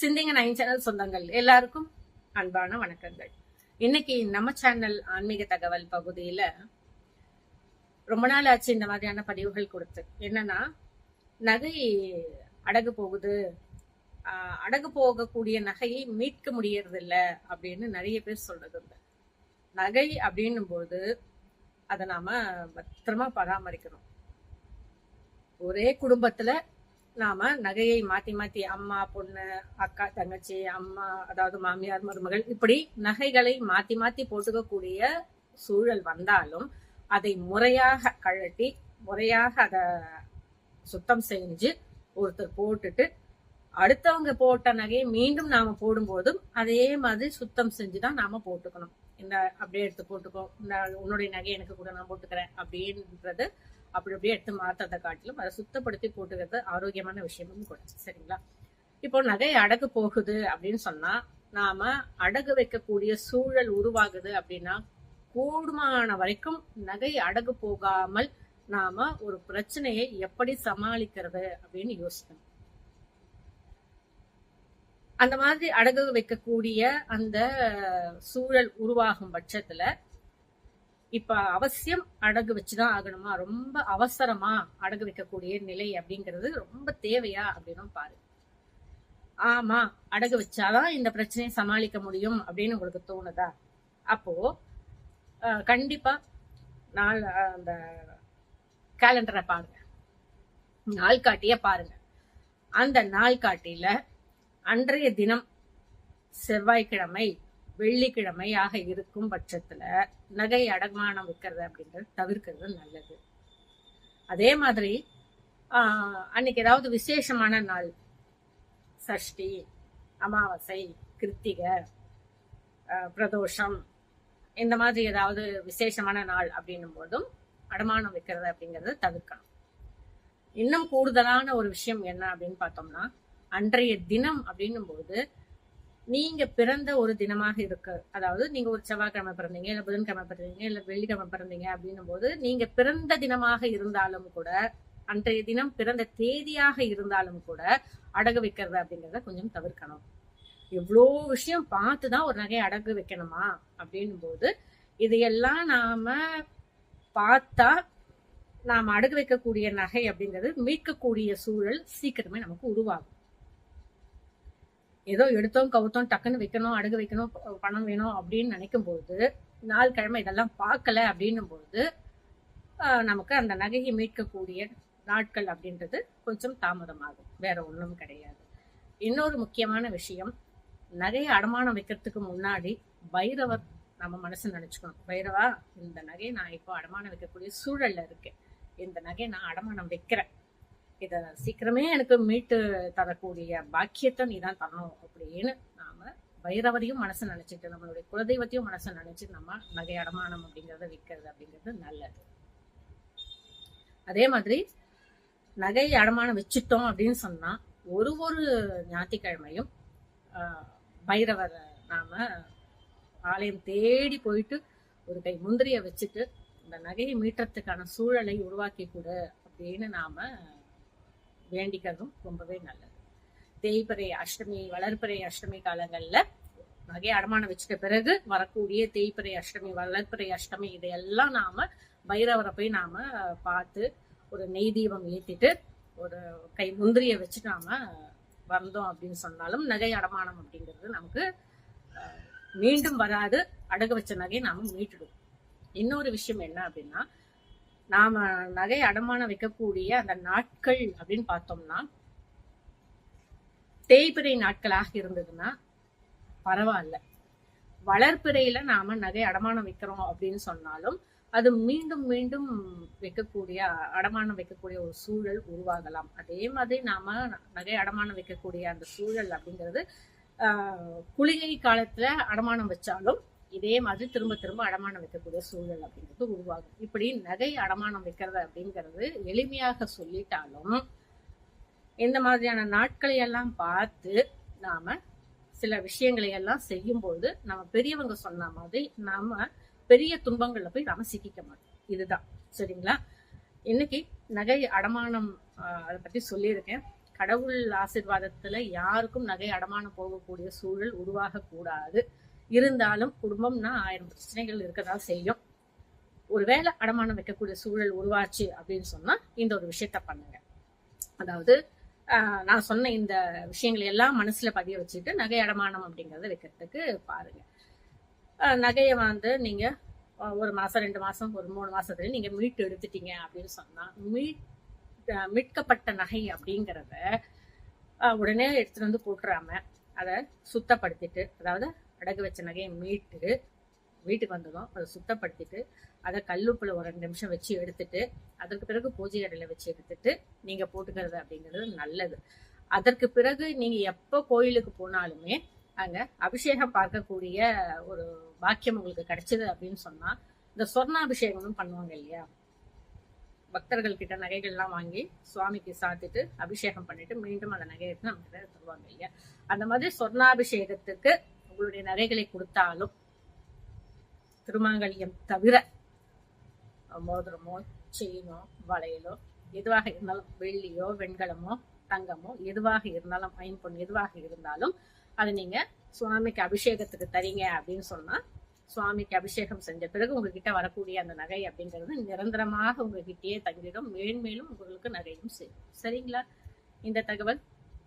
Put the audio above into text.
சிந்திங்க nine channel சொந்தங்கள் எல்லாருக்கும் அன்பான வணக்கங்கள். இன்னைக்கு நம்ம சேனல் ஆன்மீக தகவல் பகுதியில ரொம்ப நாள் ஆச்சு இந்த மாதிரியான பதிவுகள் கொடுத்து. என்னன்னா நகை அடகு போகுது. ஆஹ் அடகு போகக்கூடிய நகையை மீட்க முடியறது இல்ல அப்படின்னு நிறைய பேர் சொல்றது உண்டு நகை அப்படின்னும் போது அதை நாம பத்திரமா பராமரிக்கணும். ஒரே குடும்பத்துல நாம நகையை மாத்தி மாத்தி அம்மா பொண்ணு அக்கா தங்கச்சி அம்மா அதாவது மாமியார் மருமகள் இப்படி நகைகளை மாத்தி மாத்தி போட்டுக்கக்கூடிய சூழல் வந்தாலும் அதை முறையாக கழட்டி முறையாக அதை சுத்தம் செஞ்சு ஒருத்தர் போட்டுட்டு அடுத்தவங்க போட்ட நகையை மீண்டும் நாம போடும்போதும் அதே மாதிரி சுத்தம் செஞ்சுதான் நாம போட்டுக்கணும். இந்த அப்படியே எடுத்து போட்டுக்கோ இந்த உன்னுடைய நகை எனக்கு கூட நான் போட்டுக்கிறேன் அப்படின்றது அப்படி அப்படியே எடுத்து மாத்ததை காட்டிலும் அதை சுத்தப்படுத்தி போட்டுக்கிறது ஆரோக்கியமான விஷயமும் கூட சரிங்களா? இப்போ நகை அடகு போகுது அப்படின்னு சொன்னா நாம அடகு வைக்கக்கூடிய சூழல் உருவாகுது அப்படின்னா கூடுமான வரைக்கும் நகை அடகு போகாமல் நாம ஒரு பிரச்சனையை எப்படி சமாளிக்கிறது அப்படின்னு யோசிக்கணும். அந்த மாதிரி அடகு வைக்கக்கூடிய அந்த சூழல் உருவாகும் பட்சத்துல இப்ப அவசியம் அடகு வச்சுதான் ஆகணுமா? ரொம்ப அவசரமா அடகு வைக்கக்கூடிய நிலை அப்படிங்கிறது ரொம்ப தேவையா அப்படின்னு பாரு. ஆமா அடகு வச்சாதான் இந்த பிரச்சனையை சமாளிக்க முடியும் அப்படின்னு உங்களுக்கு தோணுதா? அப்போ கண்டிப்பா நாள் அந்த கேலண்டரை பாருங்க. நாள்காட்டிய பாருங்க. அந்த நாள்காட்டியில அன்றைய தினம் செவ்வாய்க்கிழமை வெள்ளிக்கிழமையாக இருக்கும் பட்சத்துல நகை அடமானம் வைக்கிறது அப்படின்றது தவிர்க்கிறது நல்லது. அதே மாதிரி ஆஹ், அன்னைக்கு ஏதாவது விசேஷமான நாள் சஷ்டி அமாவாசை கிருத்திகை ஆஹ், பிரதோஷம் இந்த மாதிரி ஏதாவது விசேஷமான நாள் அப்படின்னும் போதும் அடமானம் வைக்கிறது அப்படிங்கறத தவிர்க்கணும். இன்னும் கூடுதலான ஒரு விஷயம் என்ன அப்படின்னு பார்த்தோம்னா அன்றைய தினம் அப்படின்னும் போது நீங்க பிறந்த ஒரு தினமாக இருக்கு அதாவது நீங்க ஒரு செவ்வாய்க்கிழமை பிறந்தீங்க இல்ல புதன்கிழமை பிறந்தீங்க இல்ல வெள்ளிக்கிழமை பிறந்தீங்க அப்படின்னும் போது நீங்க பிறந்த தினமாக இருந்தாலும் கூட அன்றைய தினம் பிறந்த தேதியாக இருந்தாலும் கூட அடகு வைக்கிறது அப்படிங்கறத கொஞ்சம் தவிர்க்கணும். எவ்வளோ விஷயம் பார்த்து தான் ஒரு நகையை அடகு வைக்கணுமா அப்படின்னும் போது இதையெல்லாம் நாம பார்த்தா நாம் அடகு வைக்கக்கூடிய நகை அப்படிங்கிறது மீட்கக்கூடிய சூழல் சீக்கிரமே நமக்கு உருவாகும். ஏதோ எடுத்தோம் கவுத்தோம் டக்குன்னு வைக்கணும் அடகு வைக்கணும் பணம் வேணும் அப்படின்னு நினைக்கும் போது நாள் கிழமை இதெல்லாம் பார்க்கல அப்படின்னும் போது நமக்கு அந்த நகையை மீட்கக்கூடிய நாட்கள் அப்படின்றது கொஞ்சம் தாமதமாகும். வேற ஒன்றும் கிடையாது. இன்னொரு முக்கியமான விஷயம் நகையை அடமானம் வைக்கிறதுக்கு முன்னாடி பைரவர் நம்ம மனசு நினச்சிக்கணும். பைரவா இந்த நகையை நான் இப்போ அடமானம் வைக்கக்கூடிய சூழல்ல இருக்கேன். இந்த நகையை நான் அடமானம் வைக்கிறேன். இத சீக்கிரமே எனக்கு மீட்டு தரக்கூடிய பாக்கியத்தை நீ தான் தரணும் அப்படின்னு நாம பைரவரையும் மனசு நினைச்சிட்டு நம்மளுடைய குலதெய்வத்தையும் மனசு நினைச்சு நம்ம நகை அடமானம் அப்படிங்கிறத விற்கிறது அப்படிங்கிறது நல்லது. அதே மாதிரி நகை அடமானம் வச்சுட்டோம் அப்படின்னு சொன்னா ஒரு ஒரு ஞாயிற்றுக்கிழமையும் ஆஹ், பைரவரை நாம ஆலயம் தேடி போயிட்டு ஒரு கை முந்திரிய வச்சுட்டு இந்த நகையை மீட்டத்துக்கான சூழலை உருவாக்கி கொடு அப்படின்னு நாம வேண்டிக்கிறதும் ரொம்பவே நல்லது. தேய்பிறை அஷ்டமி வளர்பிறை அஷ்டமி காலங்கள்ல நகை அடமானம் வச்சுட்ட பிறகு வரக்கூடிய தேய்பிறை அஷ்டமி வளர்பிறை அஷ்டமி இதையெல்லாம் நாம பைரவரை போய் நாம பார்த்து ஒரு நெய் தீபம் ஏத்திட்டு ஒரு கை முந்திரிய வச்சு நாம வந்தோம் அப்படின்னு சொன்னாலும் நகை அடமானம் அப்படிங்கிறது நமக்கு அஹ், மீண்டும் வராது. அடகு வச்ச நகையை நாம மீட்டுடும் இன்னொரு விஷயம் என்ன அப்படின்னா நாம நகை அடமானம் வைக்கக்கூடிய அந்த நாட்கள் அப்படின்னு பார்த்தோம்னா தேய்பிறை நாட்களாக இருந்ததுன்னா பரவாயில்ல. வளர்ப்பிறையில நாம நகை அடமானம் வைக்கிறோம் அப்படின்னு சொன்னாலும் அது மீண்டும் மீண்டும் வைக்கக்கூடிய அடமானம் வைக்கக்கூடிய ஒரு சூழல் உருவாகலாம். அதே மாதிரி நாம நகை அடமானம் வைக்கக்கூடிய அந்த சூழல் அப்படிங்கிறது ஆஹ், குளிகை காலத்துல அடமானம் வச்சாலும் இதே மாதிரி திரும்ப திரும்ப அடமானம் வைக்கக்கூடிய சூழல் அப்படிங்கிறது உருவாகும். இப்படி நகை அடமானம் வைக்கிறது அப்படிங்கிறது எளிமையாக சொல்லிட்டாலும் இந்த மாதிரியான நாட்களை எல்லாம் பார்த்து நாம சில விஷயங்களை எல்லாம் செய்யும்போது நம்ம பெரியவங்க சொன்ன மாதிரி நாம பெரிய துன்பங்கள்ல போய் நாம சிக்கிக்க மாட்டோம். இதுதான். சரிங்களா? இன்னைக்கு நகை அடமானம் ஆஹ், அதை பத்தி சொல்லியிருக்கேன். கடவுள் ஆசீர்வாதத்துல யாருக்கும் நகை அடமானம் போகக்கூடிய சூழல் உருவாக கூடாது இருந்தாலும் குடும்பம்னா ஆயிரம் பிரச்சனைகள் இருக்கதான் செய்யும். ஒருவேளை அடமானம் வைக்கக்கூடிய சூழல் உருவாச்சு அப்படின்னு சொன்னா இந்த ஒரு விஷயத்த பண்ணுங்க. அதாவது நான் சொன்ன இந்த விஷயங்களை எல்லாம் மனசுல பதிய வச்சுட்டு நகை அடமானம் அப்படிங்கறத வைக்கிறதுக்கு பாருங்க. நகையை வந்து நீங்க ஒரு மாசம் ரெண்டு மாசம் ஒரு மூணு மாசத்துல நீங்க மீட்டு எடுத்துட்டீங்க அப்படின்னு சொன்னா மீட் மீட்கப்பட்ட நகை அப்படிங்கிறத உடனே எடுத்துட்டு வந்து போட்டுறாம அதை சுத்தப்படுத்திட்டு அதாவது அடகு வச்ச நகையை மீட்டு வீட்டுக்கு வந்ததும் அதை சுத்தப்படுத்திட்டு அதை கல்லுப்பில் ஒரு ரெண்டு நிமிஷம் வச்சு எடுத்துட்டு அதற்கு பிறகு பூஜை கடையில் வச்சு எடுத்துட்டு நீங்கள் போட்டுக்கிறது அப்படிங்கிறது நல்லது. அதற்கு பிறகு நீங்கள் எப்போ கோயிலுக்கு போனாலுமே அங்கே அபிஷேகம் பார்க்கக்கூடிய ஒரு பாக்கியம் உங்களுக்கு கிடைச்சது அப்படின்னு சொன்னால் இந்த சொர்ணாபிஷேகம்னு பண்ணுவாங்க இல்லையா? பக்தர்கள் கிட்ட நகைகள்லாம் வாங்கி சுவாமிக்கு சாத்திட்டு அபிஷேகம் பண்ணிட்டு மீண்டும் அந்த நகையை எடுத்து நம்ம தருவாங்க இல்லையா? அந்த மாதிரி சொர்ணாபிஷேகத்துக்கு உங்களுடைய நகைகளை கொடுத்தாலும் திருமாங்கல்யம் தவிர மோதிரமோ செயினோ வளையலோ எதுவாக இருந்தாலும் வெள்ளியோ வெண்கலமோ தங்கமோ எதுவாக இருந்தாலும் ஐம்பொன் எதுவாக இருந்தாலும் அதை நீங்க சுவாமிக்கு அபிஷேகத்துக்கு தரீங்க அப்படின்னு சொன்னா சுவாமிக்கு அபிஷேகம் செஞ்ச பிறகு உங்ககிட்ட வரக்கூடிய அந்த நகை அப்படிங்கிறது நிரந்தரமாக உங்ககிட்டயே தங்கிடும். மேன்மேலும் உங்களுக்கு நகையும் செய்யும் சரிங்களா? இந்த தகவல்